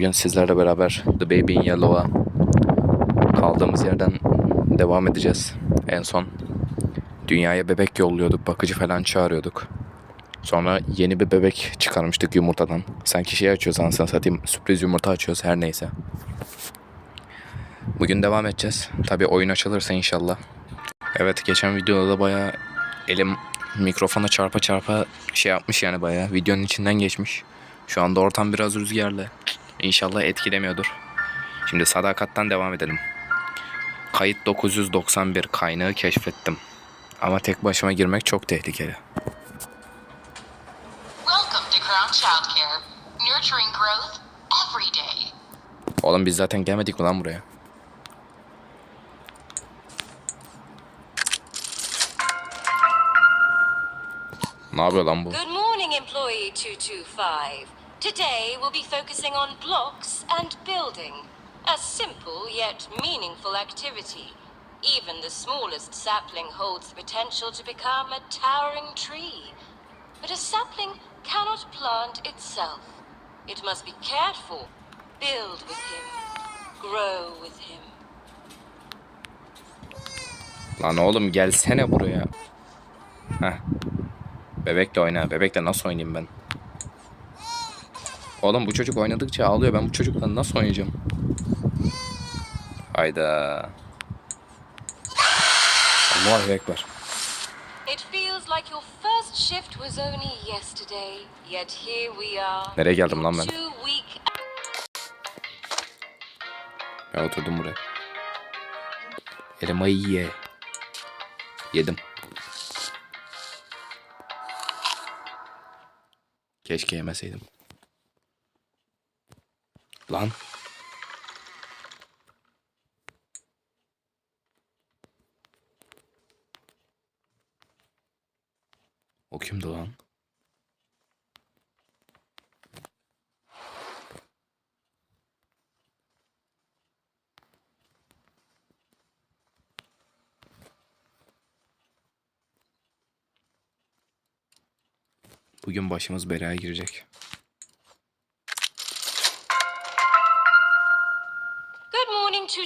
Bugün sizlerle beraber The Baby in Yellow'a kaldığımız yerden devam edeceğiz. En son dünyaya bebek yolluyorduk, bakıcı falan çağırıyorduk. Sonra yeni bir bebek çıkarmıştık yumurtadan. Sanki şey açıyoruz anasını satayım, sürpriz yumurta açıyoruz her neyse. Bugün devam edeceğiz. Tabi oyun açılırsa inşallah. Evet geçen videoda da bayağı elim mikrofona çarpa çarpa şey yapmış yani bayağı videonun içinden geçmiş. Şu anda ortam biraz rüzgarlı. İnşallah etkilemiyordur. Şimdi sadakattan devam edelim. Kayıt 991 kaynağı keşfettim. Ama tek başıma girmek çok tehlikeli. Oğlum biz zaten gelmedik mi lan buraya? Ne yapıyor lan bu? Good morning, employee 225. Today we'll be focusing on blocks and building. A simple yet meaningful activity. Even the smallest sapling holds the potential to become a towering tree. But a sapling cannot plant itself. It must be cared for. Build with him. Grow with him. Lan oğlum gelsene buraya. Heh. Bebekle oyna. Bebekle nasıl oynayayım ben? Oğlum bu çocuk oynadıkça ağlıyor. Ben bu çocukla nasıl oynayacağım? Hayda. Allahu Ekber. It feels like your first shift was only yesterday, yet here we are. Nereye geldim lan ben? Ben oturdum buraya. Elmayı ye. Yedim. Keşke yemeseydim. Lan. O kimdi lan? Bugün başımız belaya girecek.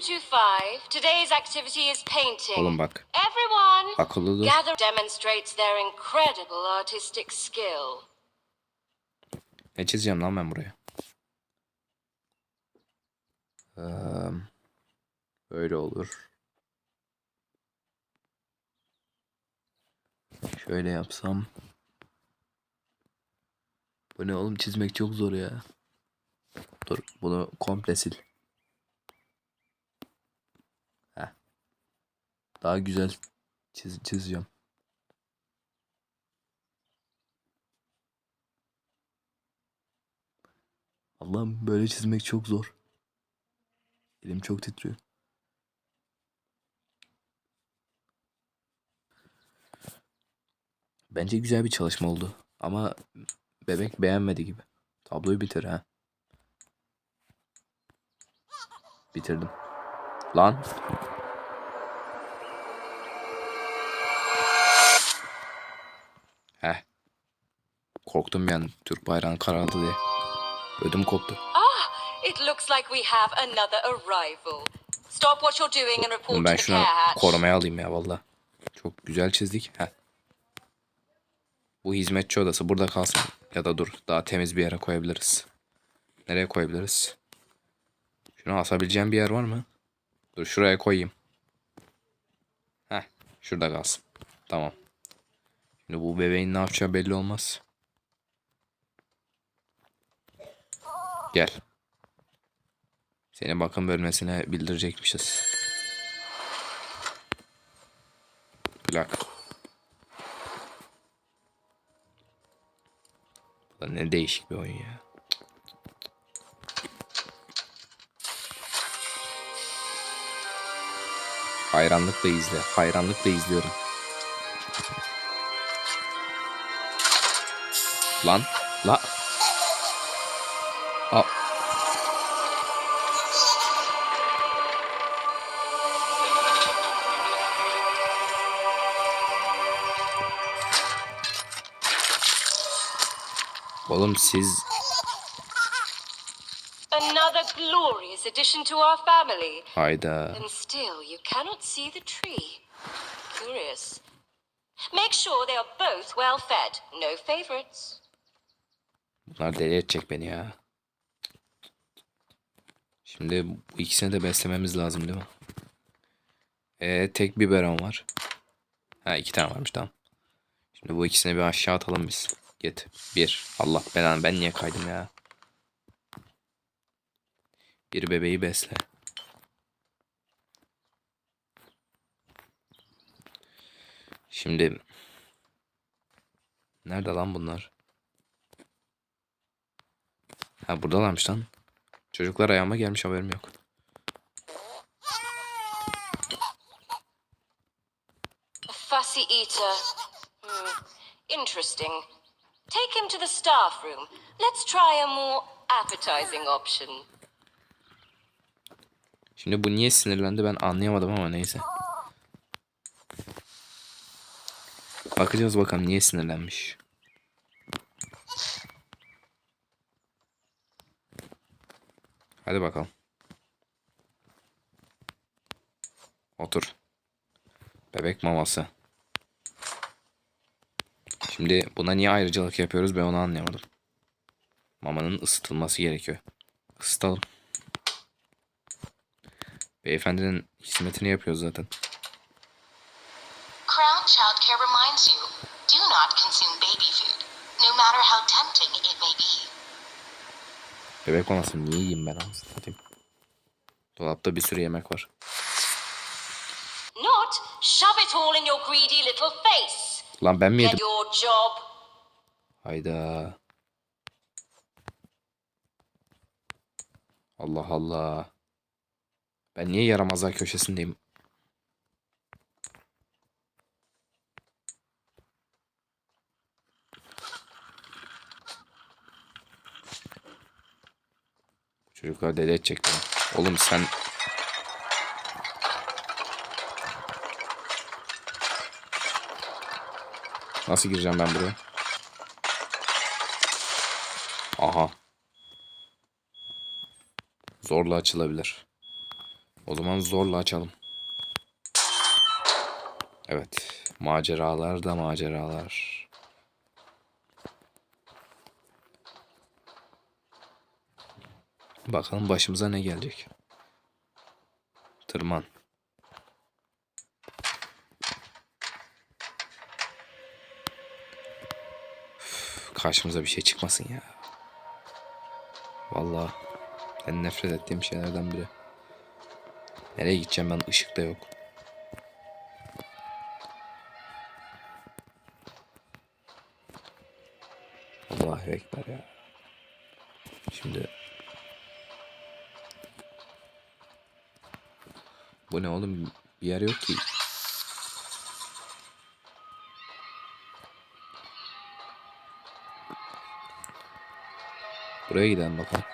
225. Today's activity is painting. Oğlum bak. Everyone, Akıllı dur. gather demonstrates their incredible artistic skill. Ne çizeceğim lan ben buraya? Eee, böyle olur. Şöyle yapsam. Bu ne oğlum çizmek çok zor ya. Dur bunu komple sil. Daha güzel çiz çizeceğim. Allah'ım böyle çizmek çok zor. Elim çok titriyor. Bence güzel bir çalışma oldu. Ama bebek beğenmedi gibi. Tabloyu bitir ha. Bitirdim. Lan. Heh. Korktum yani Türk bayrağını karardı diye. Ödüm koptu. Ah, it looks like we have another arrival. Stop what you're doing and report to ben the care hatch. korumaya alayım ya valla. Çok güzel çizdik. Heh. Bu hizmetçi odası burada kalsın. Ya da dur daha temiz bir yere koyabiliriz. Nereye koyabiliriz? Şunu asabileceğim bir yer var mı? Dur şuraya koyayım. Heh şurada kalsın. Tamam. Şimdi bu bebeğin ne yapacağı belli olmaz. Gel. Seni bakım bölmesine bildirecekmişiz. Plak. Lan ne değişik bir oyun ya. Hayranlıkla izle. Hayranlıkla izliyorum. Lan. La. Aa. Oğlum siz Another glorious addition to our family. Hayda. And still, you cannot see the tree. Curious. Make sure they are both well fed. No favorites. Bunlar deli edecek beni ya. Şimdi bu ikisini de beslememiz lazım değil mi? Ee, tek biberon var. Ha iki tane varmış tamam. Şimdi bu ikisini bir aşağı atalım biz. Git. Bir. Allah belanı ben niye kaydım ya? Bir bebeği besle. Şimdi Nerede lan bunlar? Ha buradalarmış lan. Çocuklar ayağıma gelmiş haberim yok. Fussy eater. Hmm. Interesting. Take him to the staff room. Let's try a more appetizing option. Şimdi bu niye sinirlendi ben anlayamadım ama neyse. Bakacağız bakalım niye sinirlenmiş. Hadi bakalım. Otur. Bebek maması. Şimdi buna niye ayrıcalık yapıyoruz ben onu anlayamadım. Mamanın ısıtılması gerekiyor. Isıtalım. Beyefendinin hizmetini yapıyoruz zaten. Crown Childcare reminds you do not consume baby food, no matter how tempting it may be. Bebek maması niye yiyeyim ben anasını satayım. Dolapta bir sürü yemek var. Not shove it all in your greedy little face. Lan ben mi Get yedim? your job. Hayda. Allah Allah. Ben niye yaramazlar köşesindeyim? Çocuklar deli edecek. Oğlum sen... Nasıl gireceğim ben buraya? Aha. Zorla açılabilir. O zaman zorla açalım. Evet. Maceralar da maceralar. Bakalım başımıza ne gelecek. Tırman. Karşımıza bir şey çıkmasın ya. Vallahi en nefret ettiğim şeylerden biri. Nereye gideceğim ben? Işık da yok. Allahu Ekber ya. Şimdi Bu ne oğlum? Bir yer yok ki. Buraya gidelim bakalım.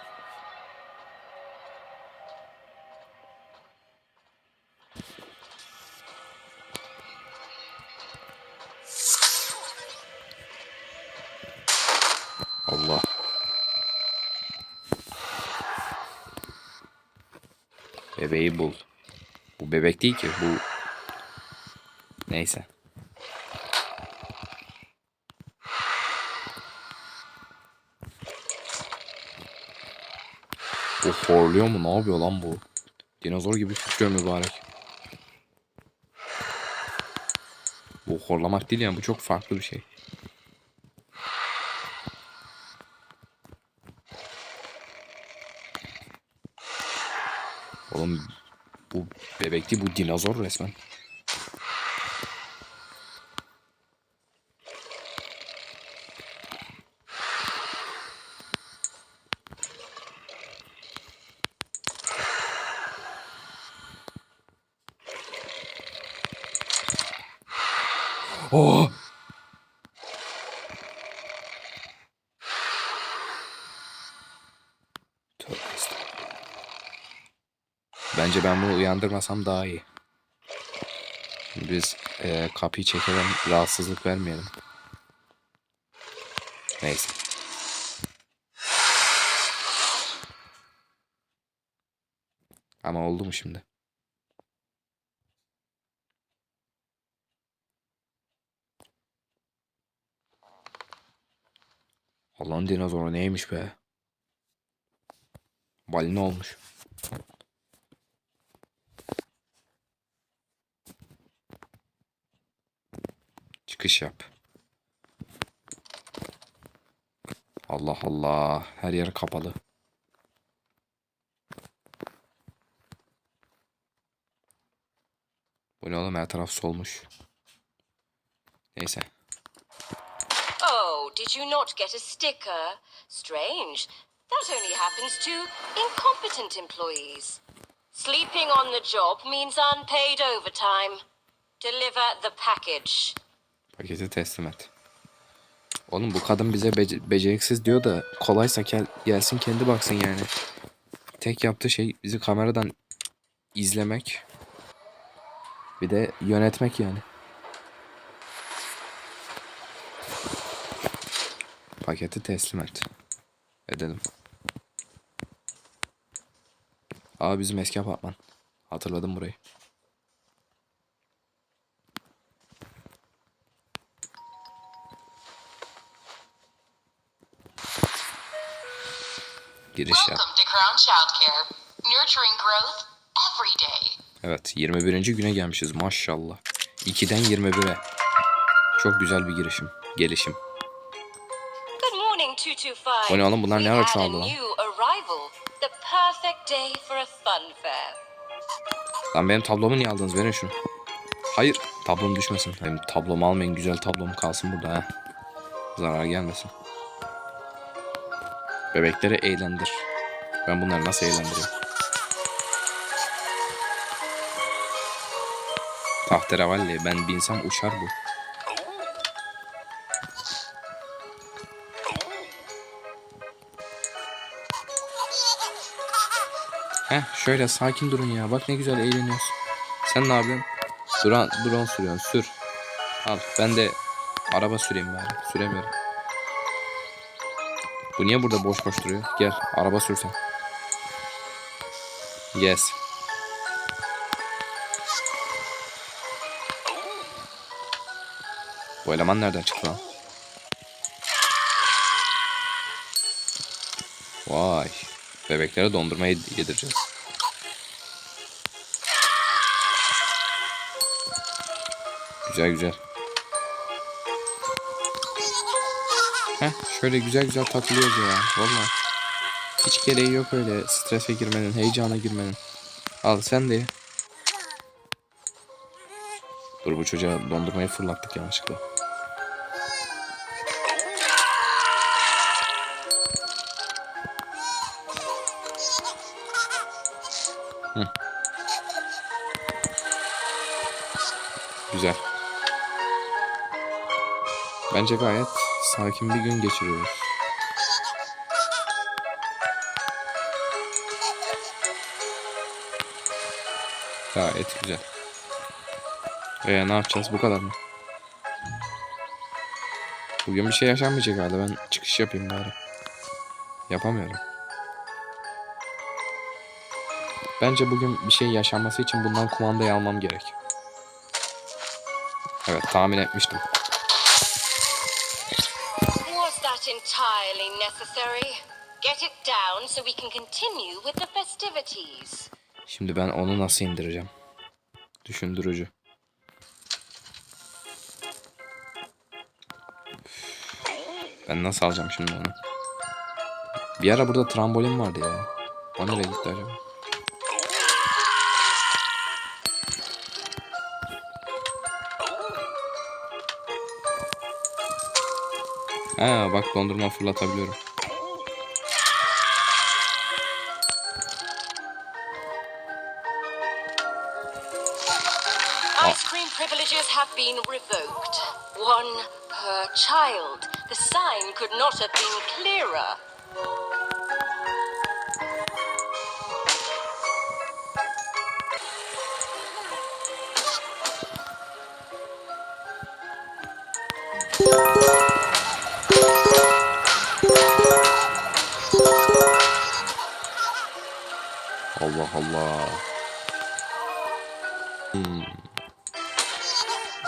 Allah. Bebeği bul. Bu bebek değil ki bu. Neyse. Bu horluyor mu? Ne yapıyor lan bu? Dinozor gibi kükrüyor mübarek. Bu horlamak değil yani bu çok farklı bir şey. Oğlum bu bebek değil bu dinozor resmen. Oh! Tövbe estağfurullah. Bence ben bunu uyandırmasam daha iyi. Biz e, kapıyı çekelim, rahatsızlık vermeyelim. Neyse. Ama oldu mu şimdi? Allah'ın dinozoru neymiş be? Balina olmuş. Çıkış yap. Allah Allah. Her yer kapalı. Bu ne oğlum her taraf solmuş. Neyse. Oh, did you not get a sticker? Strange. That only happens to incompetent employees. Sleeping on the job means unpaid overtime. Deliver the package. Paketi teslim et. Oğlum bu kadın bize bece- beceriksiz diyor da kolaysa gel gelsin kendi baksın yani. Tek yaptığı şey bizi kameradan izlemek. Bir de yönetmek yani. Paketi teslim et. Edelim. Aa bizim eski apartman. Hatırladım burayı. Every day. Evet 21. güne gelmişiz maşallah. 2'den 21'e. Çok güzel bir girişim. Gelişim. Good morning, 225. O ne oğlum, bunlar ne ara çoğaldı lan? Lan benim tablomu niye aldınız? Verin şunu. Hayır. Tablom düşmesin. Benim tablomu almayın. Güzel tablom kalsın burada ha. Zarar gelmesin. Bebekleri eğlendir. Ben bunları nasıl eğlendireyim? Tahterevalli. Ben binsem uçar bu. Heh şöyle sakin durun ya. Bak ne güzel eğleniyoruz. Sen ne yapıyorsun? Duran, drone sürüyorsun. Sür. Al ben de araba süreyim bari. Süremiyorum. Bu niye burada boş boş duruyor? Gel araba sürsen. Yes. Bu eleman nereden çıktı lan? Vay. Bebeklere dondurma yed- yedireceğiz. Güzel güzel. Heh, şöyle güzel güzel takılıyoruz ya. Valla. Hiç gereği yok öyle strese girmenin, heyecana girmenin. Al sen de. Dur bu çocuğa dondurmayı fırlattık yanlışlıkla. Güzel. Bence gayet sakin bir gün geçiriyoruz. Gayet güzel. Ee, ne yapacağız? Bu kadar mı? Bugün bir şey yaşanmayacak herhalde. Ben çıkış yapayım bari. Yapamıyorum. Bence bugün bir şey yaşanması için bundan kumandayı almam gerek. Evet tahmin etmiştim. That entirely necessary? Get it down so we can continue with the festivities. Şimdi ben onu nasıl indireceğim? Düşündürücü. Ben nasıl alacağım şimdi onu? Bir ara burada trambolin vardı ya. O nereye gitti acaba? Bak dondurma fırlatabiliyorum. Ice cream privileges have been revoked. One per child. The sign could not have been clearer. Allah Allah. Hmm.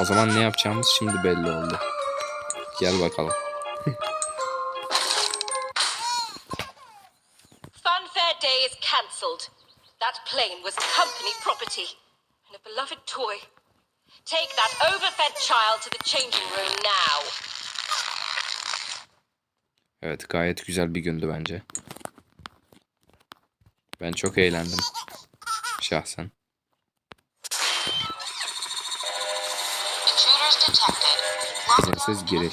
O zaman ne yapacağımız şimdi belli oldu. Gel bakalım. Funfair Day is cancelled. That plane was company property and a beloved toy. Take that overfed child to the changing room now. Evet gayet güzel bir gündü bence. Ben çok eğlendim. Şahsen. İzinsiz in giriş.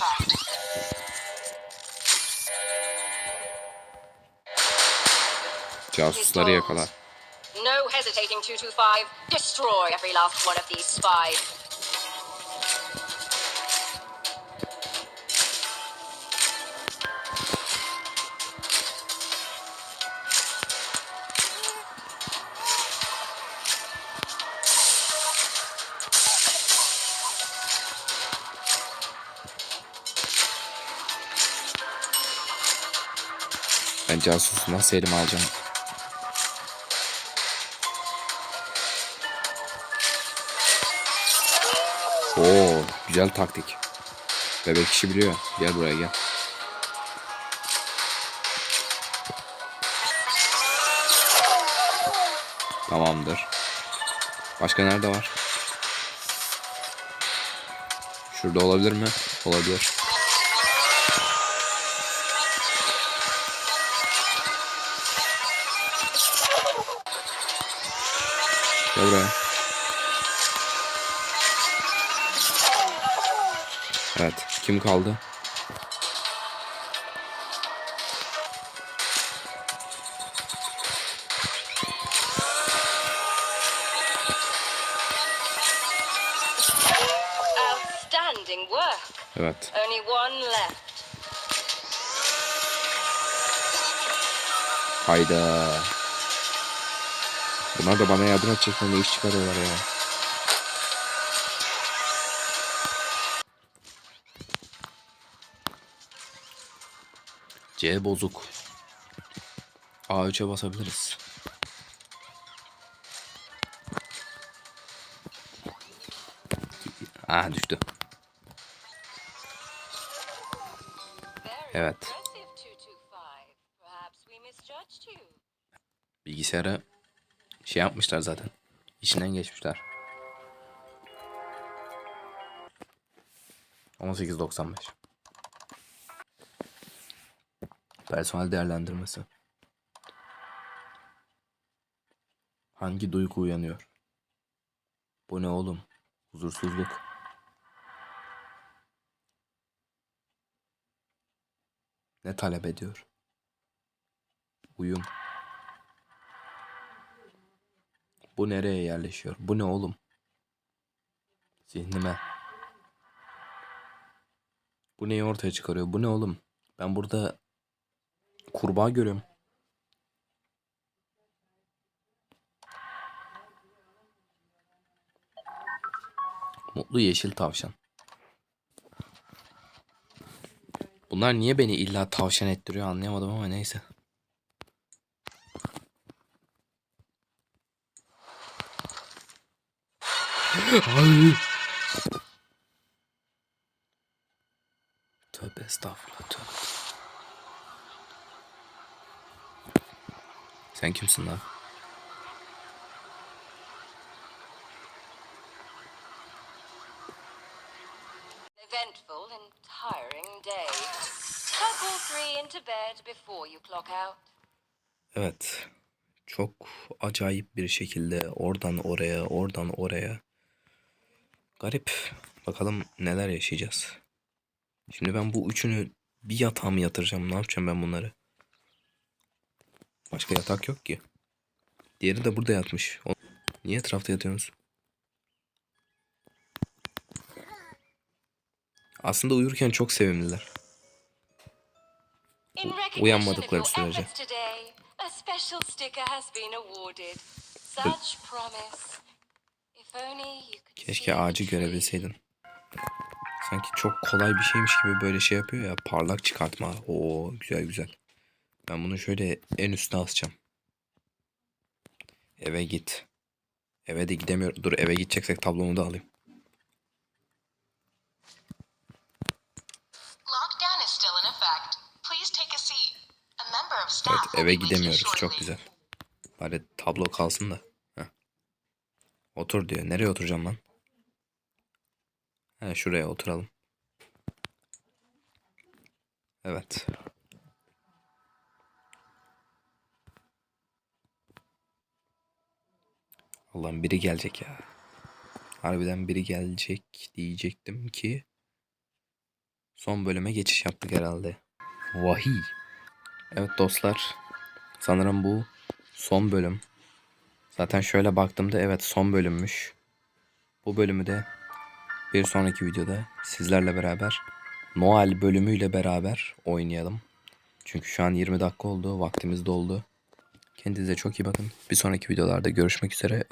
Casusları yakala. No hesitating, 225. Destroy every last one of these spies. Ben casusu nasıl elime alacağım? Oo, güzel taktik. Bebek işi biliyor. Gel buraya gel. Tamamdır. Başka nerede var? Şurada olabilir mi? Olabilir. Kim kaldı? Evet. Only one left. Hayda. Bunlar da bana yardım edecekler. Ne iş çıkarıyorlar ya. C bozuk. A3'e basabiliriz. Ah düştü. Evet. impressive, 225. Perhaps we misjudged you. Bilgisayara şey yapmışlar zaten. İçinden geçmişler. 18.95 Personel değerlendirmesi. Hangi duygu uyanıyor? Bu ne oğlum? Huzursuzluk. Ne talep ediyor? Uyum. Bu nereye yerleşiyor? Bu ne oğlum? Zihnime. Bu neyi ortaya çıkarıyor? Bu ne oğlum? Ben burada kurbağa görüyorum. Mutlu yeşil tavşan. Bunlar niye beni illa tavşan ettiriyor anlayamadım ama neyse. Ay. Tövbe estağfurullah tövbe. Sen kimsin lan? Eventful and tiring day. Tuck all three into bed before you clock out. Evet. Çok acayip bir şekilde oradan oraya, oradan oraya. Garip. Bakalım neler yaşayacağız. Şimdi ben bu üçünü bir yatağa mı yatıracağım? Ne yapacağım ben bunları? Başka yatak yok ki. Diğeri de burada yatmış. O- Niye etrafta yatıyorsunuz? Aslında uyurken çok sevimliler. Uyanmadıkları sürece. Keşke ağacı görebilseydin. Sanki çok kolay bir şeymiş gibi böyle şey yapıyor ya. Parlak çıkartma. Oo güzel güzel. Ben bunu şöyle en üstüne asacağım. Eve git. Eve de gidemiyorum. Dur eve gideceksek tablomu da alayım. Evet eve gidemiyoruz. Çok güzel. Bari tablo kalsın da. Heh. Otur diyor. Nereye oturacağım lan? He şuraya oturalım. Evet. Allah'ım biri gelecek ya. Harbiden biri gelecek diyecektim ki son bölüme geçiş yaptık herhalde. Vahiy. Evet dostlar. Sanırım bu son bölüm. Zaten şöyle baktığımda evet son bölümmüş. Bu bölümü de bir sonraki videoda sizlerle beraber Noel bölümüyle beraber oynayalım. Çünkü şu an 20 dakika oldu. Vaktimiz doldu. Kendinize çok iyi bakın. Bir sonraki videolarda görüşmek üzere.